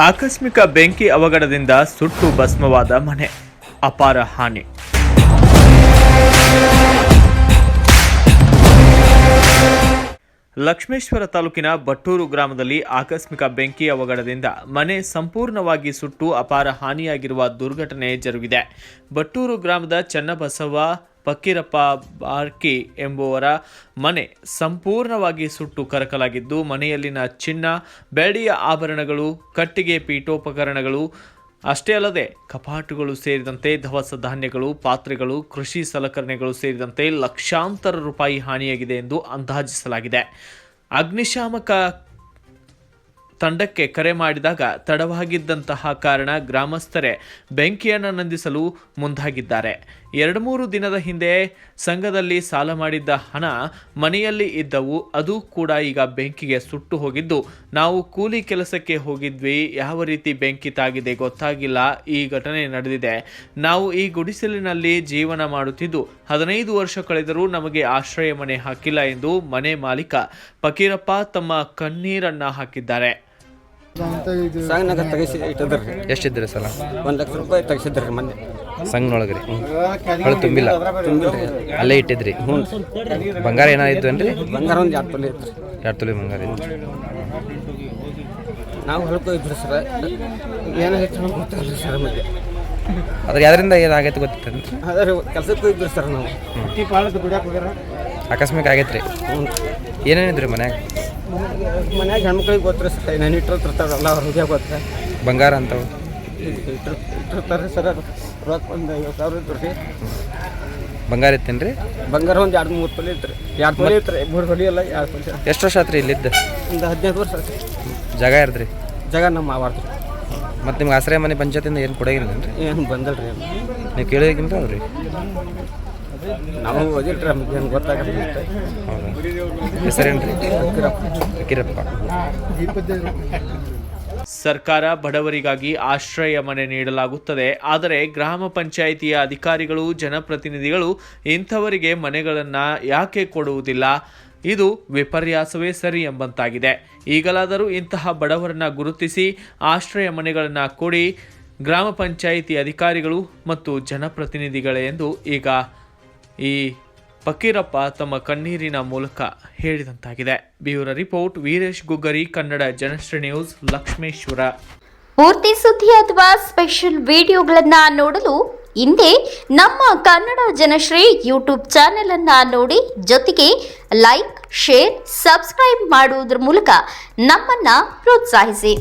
ಆಕಸ್ಮಿಕ ಬೆಂಕಿ ಅವಘಡದಿಂದ ಸುಟ್ಟು ಭಸ್ಮವಾದ ಮನೆ. ಅಪಾರ ಹಾನಿ. ಲಕ್ಷ್ಮೇಶ್ವರ ತಾಲೂಕಿನ ಬಟ್ಟೂರು ಗ್ರಾಮದಲ್ಲಿ ಆಕಸ್ಮಿಕ ಬೆಂಕಿ ಅವಘಡದಿಂದ ಮನೆ ಸಂಪೂರ್ಣವಾಗಿ ಸುಟ್ಟು ಅಪಾರ ಹಾನಿಯಾಗಿರುವ ದುರ್ಘಟನೆ ಜರುಗಿದೆ. ಬಟ್ಟೂರು ಗ್ರಾಮದ ಚನ್ನಬಸವ ಫಕ್ಕೀರಪ್ಪ ಬಾರ್ಕಿ ಎಂಬುವರ ಮನೆ ಸಂಪೂರ್ಣವಾಗಿ ಸುಟ್ಟು ಕರಕಲಾಗಿದ್ದು, ಮನೆಯಲ್ಲಿನ ಚಿನ್ನ, ಬೆಳ್ಳಿಯ ಆಭರಣಗಳು, ಕಟ್ಟಿಗೆ ಪೀಠೋಪಕರಣಗಳು, ಅಷ್ಟೇ ಅಲ್ಲದೆ ಕಪಾಟುಗಳು ಸೇರಿದಂತೆ ದವಸ ಧಾನ್ಯಗಳು, ಪಾತ್ರೆಗಳು, ಕೃಷಿ ಸಲಕರಣೆಗಳು ಸೇರಿದಂತೆ ಲಕ್ಷಾಂತರ ರೂಪಾಯಿ ಹಾನಿಯಾಗಿದೆ ಎಂದು ಅಂದಾಜಿಸಲಾಗಿದೆ. ಅಗ್ನಿಶಾಮಕ ತಂಡಕ್ಕೆ ಕರೆ ಮಾಡಿದಾಗ ತಡವಾಗಿದ್ದಂತಹ ಕಾರಣ ಗ್ರಾಮಸ್ಥರೇ ಬೆಂಕಿಯನ್ನು ನಂದಿಸಲು ಮುಂದಾಗಿದ್ದಾರೆ. ಎರಡು ಮೂರು ದಿನದ ಹಿಂದೆ ಸಂಘದಲ್ಲಿ ಸಾಲ ಮಾಡಿದ್ದ ಹಣ ಮನೆಯಲ್ಲಿ ಇದ್ದವು. ಅದು ಕೂಡ ಈಗ ಬೆಂಕಿಗೆ ಸುಟ್ಟು ಹೋಗಿದ್ದು. ನಾವು ಕೂಲಿ ಕೆಲಸಕ್ಕೆ ಹೋಗಿದ್ವಿ. ಯಾವ ರೀತಿ ಬೆಂಕಿ ತಾಗಿದೆ ಗೊತ್ತಾಗಿಲ್ಲ. ಈ ಘಟನೆ ನಡೆದಿದೆ. ನಾವು ಈ ಗುಡಿಸಲಿನಲ್ಲಿ ಜೀವನ ಮಾಡುತ್ತಿದ್ದು. ಹದಿನೈದು ವರ್ಷ ಕಳೆದರೂ ನಮಗೆ ಆಶ್ರಯ ಮನೆ ಹಾಕಿಲ್ಲ ಎಂದು ಮನೆ ಮಾಲೀಕ ಫಕೀರಪ್ಪ ತಮ್ಮ ಕಣ್ಣೀರನ್ನ ಹಾಕಿದ್ದಾರೆ. ಸಂಘನಾಗ ತೆಗಿಸಿ ಇಟ್ಟಿದ್ರಿ ಎಷ್ಟಿದ್ರಿ ಸಲ ಒಂದು ಲಕ್ಷ ರೂಪಾಯಿ ತೆಗಿಸಿದ್ರಿ ಮೊನ್ನೆ. ಸಂಘನೊಳಗ್ರಿ. ಹೊಳೆ ತುಂಬಿಲ್ಲ. ಅಲ್ಲೇ ಇಟ್ಟಿದ್ರಿ. ಹ್ಞೂ. ಬಂಗಾರ ಏನಾಯ್ತು ಏನ್ರಿ ಬಂಗಾರ ಒಂದು ಎರಡು ತೊಲೆ ಇತ್ತು. ಎರಡು ತೊಲೆ ಬಂಗಾರ ಇತ್ತು. ನಾವು ಹೊಳ್ಕೊಯ್ದ್ರಿ ಸರ್. ಏನಾಯ್ತು ಅಂತ ಗೊತ್ತಾಗಲ್ಲ ಸರ್ ನಮಗೆ ಅದ್ರ ಯಾವ್ದ್ರಿಂದ ಏನಾಗೈತೆ ಗೊತ್ತಿತ್ತೇನ್ರಿ? ಅದ್ರ ಕೆಲ್ಸಕ್ಕೆ ಇದ್ರಿ ಸರ್ ನಾವು. ಆಕಸ್ಮಿಕ ಆಗೈತ್ರಿ. ಹ್ಞೂ ಏನೇನಿದ್ರಿ ಮನ್ಯಾಗ? ಮನ್ಯಾಗ ಹೆಣ್ಮಕ್ಳಿಗೆ ಗೊತ್ತಿರ ಸರ್. ನಾನು ಇಟ್ಟಿರ್ತಾರಲ್ಲ ಹೃದಯ ಗೊತ್ತ ಬಂಗಾರ ಅಂತವು. ಇಟ್ಟಿರ್ತಾರೆ ಸರ್ ರೊಕ್ಕ ಒಂದು ಐವತ್ತು ಸಾವಿರ ಇತ್ತು ರೀ. ಬಂಗಾರ ಇತ್ತೇನ್ರಿ? ಬಂಗಾರ ಒಂದು ಎರಡು ಮೂರು ತೊಲೆ ಇತ್ತು ರೀ. ಎರಡು ತೊಲೆ ಇತ್ತು ರೀ. ಮೂರು ತೊಲೆ ಅಲ್ಲ ಎರಡು ತೊಲೆ. ಎಷ್ಟು ವರ್ಷ ಆತ್ರಿ ಇಲ್ಲಿದ್ದ? ಒಂದು ಹದಿನೈದು ವರ್ಷ ಆತ್ರಿ. ಜಾಗ ಇರ್ದ್ರಿ ಜಾಗ ನಮ್ಮ ಮಾವಾಡ್ರಿ ಮತ್ತು ನಿಮ್ಗೆ ಆಶ್ರಯ ಮನೆ ಪಂಚಾಯತಿಂದ ಏನು ಕೊಡಂಗಿಲ್ಲೇನ್ರಿ? ಏನು ಬಂದಲ್ರಿ ನೀವು ಕೇಳೋದಕ್ಕಿಂತ ಅವ್ರಿ ನಾವು ಓದಿಲ್ರಿ ನಮ್ಗೆ ಏನು ಗೊತ್ತಾಗಲ್ಲ ಹೌದಾ? ಕಿರಪ್ಪ ಫಕೀರಪ್ಪ ಸರ್ಕಾರ ಬಡವರಿಗಾಗಿ ಆಶ್ರಯ ಮನೆ ನೀಡಲಾಗುತ್ತದೆ. ಆದರೆ ಗ್ರಾಮ ಪಂಚಾಯಿತಿಯ ಅಧಿಕಾರಿಗಳು, ಜನಪ್ರತಿನಿಧಿಗಳು ಇಂಥವರಿಗೆ ಮನೆಗಳನ್ನು ಯಾಕೆ ಕೊಡುವುದಿಲ್ಲ? ಇದು ವಿಪರ್ಯಾಸವೇ ಸರಿ ಎಂಬಂತಾಗಿದೆ. ಈಗಲಾದರೂ ಇಂತಹ ಬಡವರನ್ನ ಗುರುತಿಸಿ ಆಶ್ರಯ ಮನೆಗಳನ್ನು ಕೊಡಿ ಗ್ರಾಮ ಪಂಚಾಯಿತಿ ಅಧಿಕಾರಿಗಳು ಮತ್ತು ಜನಪ್ರತಿನಿಧಿಗಳೇ ಎಂದು ಈಗ ಈ ಫಕೀರಪ್ಪ ತಮ್ಮ ಕಣ್ಣೀರಿನ ಮೂಲಕ ಹೇಳಿದಂತಾಗಿದೆ. Bureau report, Veeresh Guggari, Kannada Janashri news, Lakshmeshwar. ಪೂರ್ತಿ ಸುದ್ದಿ ಅಥವಾ ಸ್ಪೆಷಲ್ ವಿಡಿಯೋಗಳನ್ನ ನೋಡಲು ಹಿಂದೆ ನಮ್ಮ ಕನ್ನಡ ಜನಶ್ರೀ ಯೂಟ್ಯೂಬ್ ಚಾನೆಲ್ ಅನ್ನ ನೋಡಿ. ಜೊತೆಗೆ ಲೈಕ್, ಶೇರ್, ಸಬ್ಸ್ಕ್ರೈಬ್ ಮಾಡುವುದರ ಮೂಲಕ ನಮ್ಮನ್ನ ಪ್ರೋತ್ಸಾಹಿಸಿ.